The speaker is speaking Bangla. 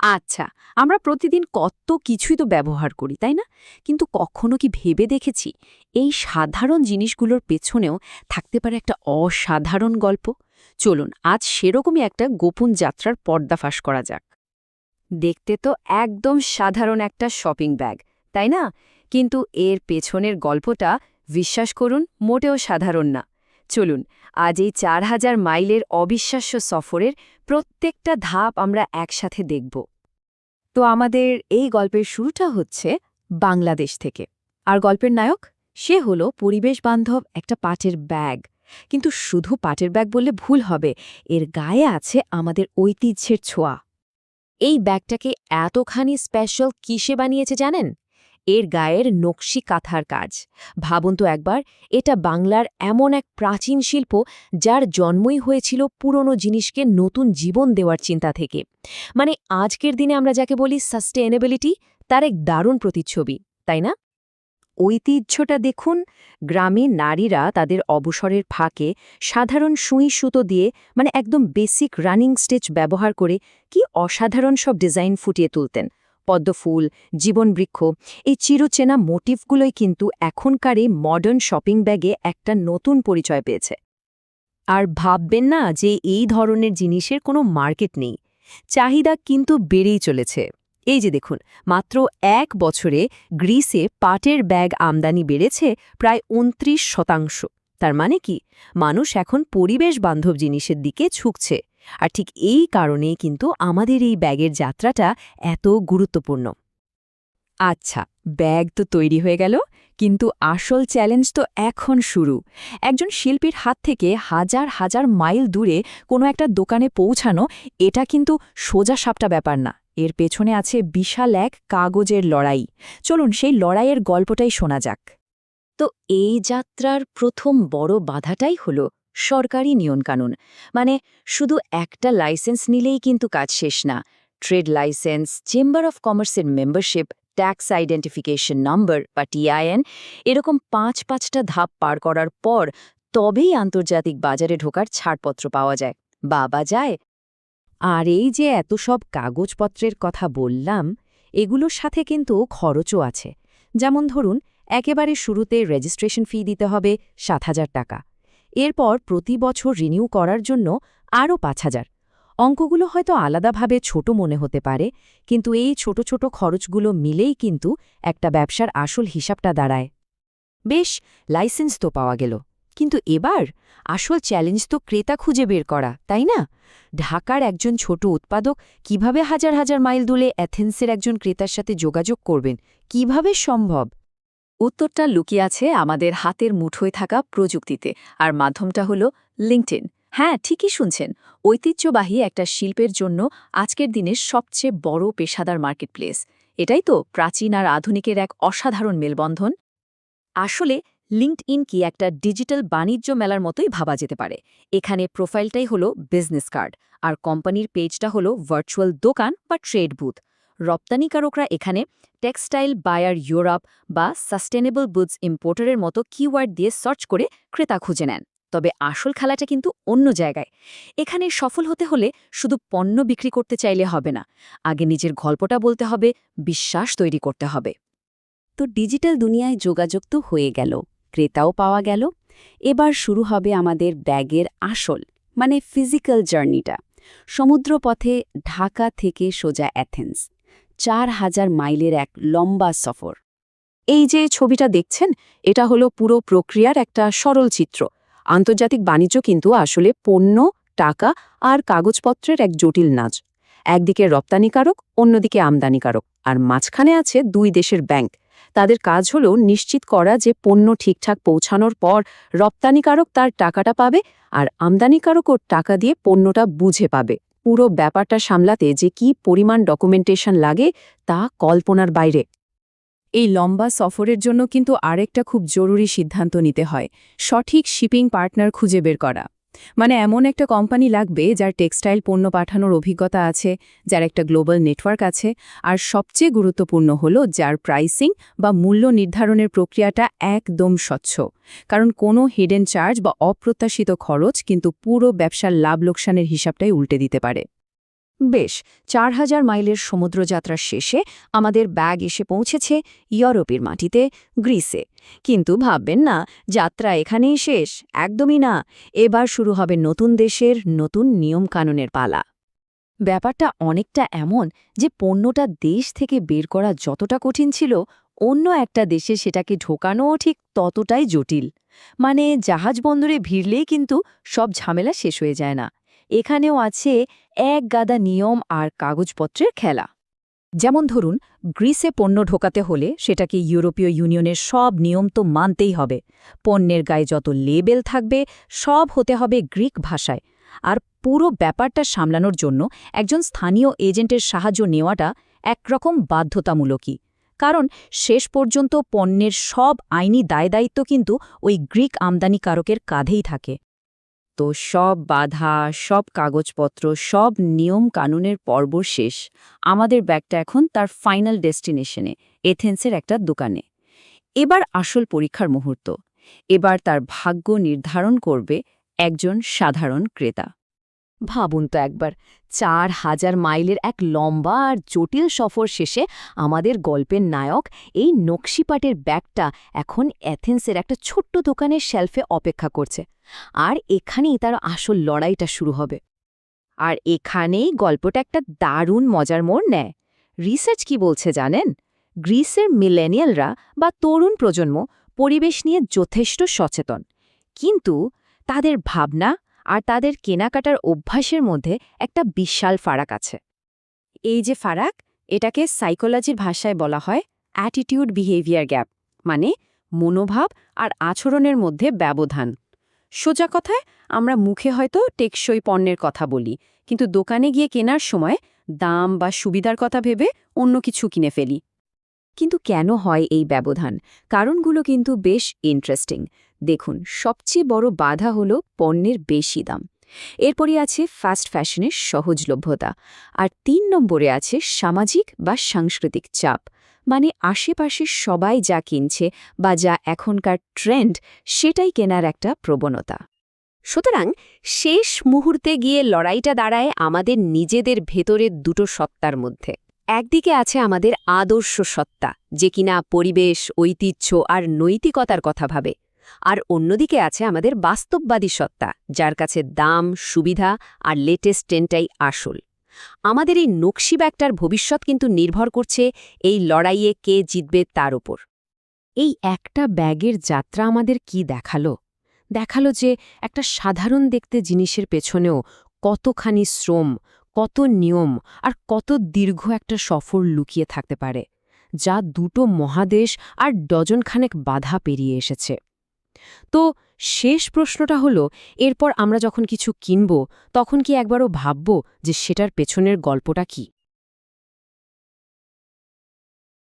আচ্ছা আমরা প্রতিদিন কত কিছুই তো ব্যবহার করি, তাই না? কিন্তু কখনো কি ভেবে দেখেছি এই সাধারণ জিনিসগুলোর পেছনেও থাকতে পারে একটা অসাধারণ গল্প? চলুন, আজ সেরকমই একটা গোপন যাত্রার পর্দাফাশ করা যাক। দেখতে তো একদম সাধারণ একটা শপিং ব্যাগ, তাই না? কিন্তু এর পেছনের গল্পটা, বিশ্বাস করুন, মোটেও সাধারণ না। চলুন, আজ এই চার হাজার মাইলের অবিশ্বাস্য সফরের প্রত্যেকটা ধাপ আমরা একসাথে দেখব। তো আমাদের এই গল্পের শুরুটা হচ্ছে বাংলাদেশ থেকে। আর গল্পের নায়ক, সে হলো পরিবেশ বান্ধব একটা পাটের ব্যাগ। কিন্তু শুধু পাটের ব্যাগ বললে ভুল হবে, এর গায়ে আছে আমাদের ঐতিহ্যের ছোঁয়া। এই ব্যাগটাকে এতখানি স্পেশাল কিসে বানিয়েছে জানেন? এর গায়ের নকশি কাঁথার কাজ। ভাবুন তো একবার, এটা বাংলার এমন এক প্রাচীন শিল্প যার জন্মই হয়েছিল পুরনো জিনিসকে নতুন জীবন দেওয়ার চিন্তা থেকে। মানে আজকের দিনে আমরা যাকে বলি সাস্টেনেবিলিটি তার এক দারুণ প্রতিচ্ছবি, তাই না? ঐতিহ্যটা দেখুন, গ্রামে নারীরা তাদের অবসরের ফাঁকে সাধারণ সুই সুতো দিয়ে মানে একদম বেসিক রানিং স্টেচ ব্যবহার করে কি অসাধারণ সব ডিজাইন ফুটিয়ে তুলতেন। পদ্মফুল, জীবনবৃক্ষ, এই চিরচেনা মোটিভগুলোই কিন্তু এখনকার এই মডার্ন শপিং ব্যাগে একটা নতুন পরিচয় পেয়েছে। আর ভাববেন না যে এই ধরনের জিনিসের কোনো মার্কেট নেই। চাহিদা কিন্তু বেড়েই চলেছে। এই যে দেখুন, মাত্র এক বছরে গ্রিসে পাটের ব্যাগ আমদানি বেড়েছে প্রায় উনত্রিশ শতাংশ। তার মানে কি? মানুষ এখন পরিবেশ বান্ধব জিনিসের দিকে ঝুঁকছে। আর ঠিক এই কারণেই কিন্তু আমাদের এই ব্যাগের যাত্রাটা এত গুরুত্বপূর্ণ। আচ্ছা ব্যাগ তো তৈরি হয়ে গেল, কিন্তু আসল চ্যালেঞ্জ তো এখন শুরু। একজন শিল্পীর হাত থেকে হাজার হাজার মাইল দূরে কোনো একটা দোকানে পৌঁছানো, এটা কিন্তু সোজা সাপটা ব্যাপার না। এর পেছনে আছে বিশাল এক কাগজের লড়াই। চলুন সেই লড়াইয়ের গল্পটাই শোনা যাক। তো এই যাত্রার প্রথম বড় বাধাটাই হল সরকারি নিয়মকানুন। মানে শুধু একটা লাইসেন্স নিলেই কিন্তু কাজ শেষ না। ট্রেড লাইসেন্স, চেম্বার অফ কমার্সের মেম্বারশিপ, ট্যাক্স আইডেন্টিফিকেশন নম্বর বা টিআইএন এরকম পাঁচ পাঁচটা ধাপ পার করার পর তবেই আন্তর্জাতিক বাজারে ঢোকার ছাড়পত্র পাওয়া যায়। বাবা যায়। আর এই যে এত সব কাগজপত্রের কথা বললাম, এগুলোর সাথে কিন্তু খরচও আছে। যেমন ধরুন, একেবারে শুরুতে রেজিস্ট্রেশন ফি দিতে হবে সাত হাজার টাকা। এরপর প্রতি বছর রিনিউ করার জন্য আরও পাঁচ হাজার। অঙ্কগুলো হয়তো আলাদাভাবে ছোট মনে হতে পারে, কিন্তু এই ছোট ছোট খরচগুলো মিলেই কিন্তু একটা ব্যবসার আসল হিসাবটা দাঁড়ায়। বেশ, লাইসেন্স তো পাওয়া গেল। কিন্তু এবার আসল চ্যালেঞ্জ তো ক্রেতা খুঁজে বের করা, তাই না? ঢাকার একজন ছোট উৎপাদক কীভাবে হাজার হাজার মাইল দূরে অ্যাথেন্সের একজন ক্রেতার সাথে যোগাযোগ করবেন? কীভাবে সম্ভব? উত্তরটা লুকিয়ে আছে আমাদের হাতের মুঠোয় থাকা প্রযুক্তিতে, আর মাধ্যমটা হল লিঙ্কটিন হ্যাঁ ঠিকই শুনছেন। ঐতিহ্যবাহী একটা শিল্পের জন্য আজকের দিনের সবচেয়ে বড় পেশাদার মার্কেটপ্লেস। এটাই তো প্রাচীন আর আধুনিকের এক অসাধারণ মেলবন্ধন। আসলে লিঙ্কড ইন কি একটা ডিজিটাল বাণিজ্য মেলার মতোই ভাবা যেতে পারে। এখানে প্রোফাইলটাই হলো বিজনেস কার্ড, আর কোম্পানির পেজটা হলো ভার্চুয়াল দোকান বা ট্রেড বুথ। রপ্তানিকারকরা এখানে টেক্সটাইল বায়ার ইউরোপ বা সাস্টেনেবল বুডস ইম্পোর্টারের মতো কিওয়ার্ড দিয়ে সার্চ করে ক্রেতা খুঁজে নেন। তবে আসল খেলাটা কিন্তু অন্য জায়গায়। এখানে সফল হতে হলে শুধু পণ্য বিক্রি করতে চাইলে হবে না, আগে নিজের গল্পটা বলতে হবে, বিশ্বাস তৈরি করতে হবে। তো ডিজিটাল দুনিয়ায় যোগাযোগ তো হয়ে গেল, ক্রেতাও পাওয়া গেল। এবার শুরু হবে আমাদের ব্যাগের আসল মানে ফিজিক্যাল জার্নিটা। সমুদ্রপথে ঢাকা থেকে সোজা অ্যাথেন্স। চার হাজার মাইলের এক লম্বা সফর। এই যে ছবিটা দেখছেন, এটা হলো পুরো প্রক্রিয়ার একটা সরল চিত্র। আন্তর্জাতিক বাণিজ্য কিন্তু আসলে পণ্য, টাকা আর কাগজপত্রের এক জটিল নাচ। একদিকে রপ্তানিকারক, অন্যদিকে আমদানিকারক। আর মাঝখানে আছে দুই দেশের ব্যাংক। তাদের কাজ হল নিশ্চিত করা যে পণ্য ঠিকঠাক পৌঁছানোর পর রপ্তানিকারক তার টাকাটা পাবে আর আমদানিকারকও টাকা দিয়ে পণ্যটা বুঝে পাবে। পুরো ব্যাপারটা সামলাতে যে কি পরিমাণ ডকুমেন্টেশন লাগে তা কল্পনার বাইরে। এই লম্বা সফরের জন্য কিন্তু আরেকটা খুব জরুরি সিদ্ধান্ত নিতে হয়, সঠিক শিপিং পার্টনার খুঁজে বের করা। মানে এমন একটা কোম্পানি লাগবে যার টেক্সটাইল পণ্য পাঠানোর অভিজ্ঞতা আছে, যার একটা গ্লোবাল নেটওয়ার্ক আছে, আর সবচেয়ে গুরুত্বপূর্ণ হল যার প্রাইসিং বা মূল্য নির্ধারণের প্রক্রিয়াটা একদম স্বচ্ছ। কারণ কোনো হিডেন চার্জ বা অপ্রত্যাশিত খরচ কিন্তু পুরো ব্যবসার লাভ লোকসানের হিসাবটাই উল্টে দিতে পারে। বেশ চার হাজার মাইলের সমুদ্রযাত্রার শেষে আমাদের ব্যাগ এসে পৌঁছেছে ইউরোপের মাটিতে, গ্রিসে। কিন্তু ভাববেন না, যাত্রা এখানেই শেষ, একদমই না। এবার শুরু হবে নতুন দেশের নতুন নিয়মকানুনের পালা। ব্যাপারটা অনেকটা এমন যে পণ্যটা দেশ থেকে বের করা যতটা কঠিন ছিল, অন্য একটা দেশে সেটাকে ঢোকানোও ঠিক ততটাই জটিল। মানে জাহাজ বন্দরে ভিড়লেই কিন্তু সব ঝামেলা শেষ হয়ে যায় না। এখানেও আছে এক গাদা নিয়ম আর কাগজপত্রের খেলা। যেমন ধরুন, গ্রিসে পণ্য ঢোকাতে হলে সেটাকে ইউরোপীয় ইউনিয়নের সব নিয়ম তো মানতেই হবে। পণ্যের গায়ে যত লেবেল থাকবে, সব হতে হবে গ্রিক ভাষায়। আর পুরো ব্যাপারটা সামলানোর জন্য একজন স্থানীয় এজেন্টের সাহায্য নেওয়াটা একরকম বাধ্যতামূলকই। কারণ শেষ পর্যন্ত পণ্যের সব আইনি দায়দায়িত্ব কিন্তু ওই গ্রিক আমদানিকারকের কাঁধেই থাকে। তো সব বাধা, সব কাগজপত্র, সব নিয়ম কানুনের পর্ব শেষ। আমাদের ব্যাগটা এখন তার ফাইনাল ডেস্টিনেশনে, এথেন্সের একটা দোকানে। এবার আসল পরীক্ষার মুহূর্ত। এবার তার ভাগ্য নির্ধারণ করবে একজন সাধারণ ক্রেতা। ভাবুন তো একবার, চার হাজার মাইলের এক লম্বা আর জটিল সফর শেষে আমাদের গল্পের নায়ক এই নকশিপাটের ব্যাগটা এখন অ্যাথেন্সের একটা ছোট্ট দোকানের শেলফে অপেক্ষা করছে। আর এখানেই তার আসল লড়াইটা শুরু হবে। আর এখানেই গল্পটা একটা দারুণ মজার মোড় নেয়। রিসার্চ কি বলছে জানেন? গ্রিসের মিলেনিয়ালরা বা তরুণ প্রজন্ম পরিবেশ নিয়ে যথেষ্ট সচেতন। কিন্তু তাদের ভাবনা আর তাদের কেনাকাটার অভ্যাসের মধ্যে একটা বিশাল ফারাক আছে। এই যে ফারাক, এটাকে সাইকোলজির ভাষায় বলা হয় অ্যাটিটিউড বিহেভিয়ার গ্যাপ মানে মনোভাব আর আচরণের মধ্যে ব্যবধান। সোজা কথায়, আমরা মুখে হয়তো টেকসই পণ্যের কথা বলি, কিন্তু দোকানে গিয়ে কেনার সময় দাম বা সুবিধার কথা ভেবে অন্য কিছু কিনে ফেলি। কিন্তু কেন হয় এই ব্যবধান? কারণগুলো কিন্তু বেশ ইন্টারেস্টিং দেখুন, সবচেয়ে বড় বাধা হল পণ্যের বেশি দাম। এরপরই আছে ফাস্ট ফ্যাশনের সহজলভ্যতা। আর তিন নম্বরে আছে সামাজিক বা সাংস্কৃতিক চাপ। মানে আশেপাশে সবাই যা কিনছে বা যা এখনকার ট্রেন্ড, সেটাই কেনার একটা প্রবণতা। সুতরাং শেষ মুহূর্তে গিয়ে লড়াইটা দাঁড়ায় আমাদের নিজেদের ভেতরের দুটো সত্তার মধ্যে। একদিকে আছে আমাদের আদর্শ সত্তা, যে কিনা পরিবেশ, ঐতিহ্য আর নৈতিকতার কথা ভাবে। আর অন্যদিকে আছে আমাদের বাস্তববাদী সত্তা, যার কাছে দাম, সুবিধা আর লেটেস্ট ট্রেনটাই আসল। আমাদের এই নকশি ব্যাগটার ভবিষ্যৎ কিন্তু নির্ভর করছে এই লড়াইয়ে কে জিতবে তার ওপর এই একটা ব্যাগের যাত্রা আমাদের কি দেখাল? দেখাল যে একটা সাধারণ দেখতে জিনিসের পেছনেও কতখানি শ্রম, কত নিয়ম আর কত দীর্ঘ একটা সফর লুকিয়ে থাকতে পারে, যা দুটো মহাদেশ আর ডজনখানেক বাধা পেরিয়ে এসেছে। তো শেষ প্রশ্নটা হলো, এরপর আমরা যখন কিছু কিনব, তখন কি একবারও ভাবব যে সেটার পেছনের গল্পটা কি?